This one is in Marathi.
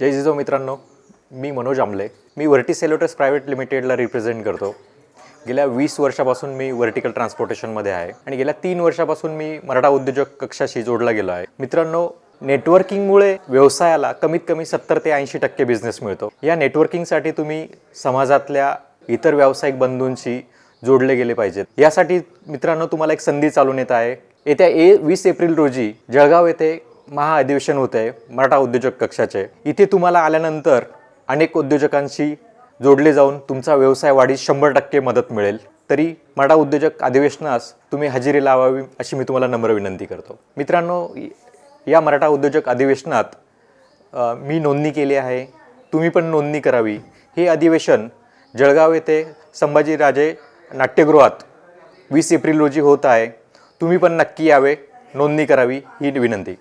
जय जिजो मित्रांनो मी मनोज आमले. मी व्हर्टी सेलोटस प्रायव्हेट लिमिटेडला रिप्रेझेंट करतो. गेल्या वीस वर्षापासून मी व्हर्टिकल ट्रान्सपोर्टेशनमध्ये आहे आणि गेल्या तीन वर्षापासून मी मराठा उद्योजक कक्षाशी जोडला गेलो आहे. मित्रांनो नेटवर्किंगमुळे व्यवसायाला कमीत कमी सत्तर ते ऐंशी टक्के बिझनेस मिळतो. या नेटवर्किंगसाठी तुम्ही समाजातल्या इतर व्यावसायिक बंधूंशी जोडले गेले पाहिजेत. यासाठी मित्रांनो तुम्हाला एक संधी चालून येत आहे. येत्या ए वीस एप्रिल रोजी जळगाव येथे महाअधिवेशन होत आहे मराठा उद्योजक कक्षाचे. इथे तुम्हाला आल्यानंतर अनेक उद्योजकांशी जोडले जाऊन तुमचा व्यवसाय वाढीस शंभर टक्के मदत मिळेल. तरी मराठा उद्योजक अधिवेशनास तुम्ही हजेरी लावावी अशी मी तुम्हाला नम्र विनंती करतो. मित्रांनो या मराठा उद्योजक अधिवेशनात मी नोंदणी केली आहे. तुम्ही पण नोंदणी करावी. हे अधिवेशन जळगाव येथे संभाजीराजे नाट्यगृहात वीस एप्रिल रोजी होत आहे. तुम्ही पण नक्की यावे. नोंदणी करावी ही विनंती.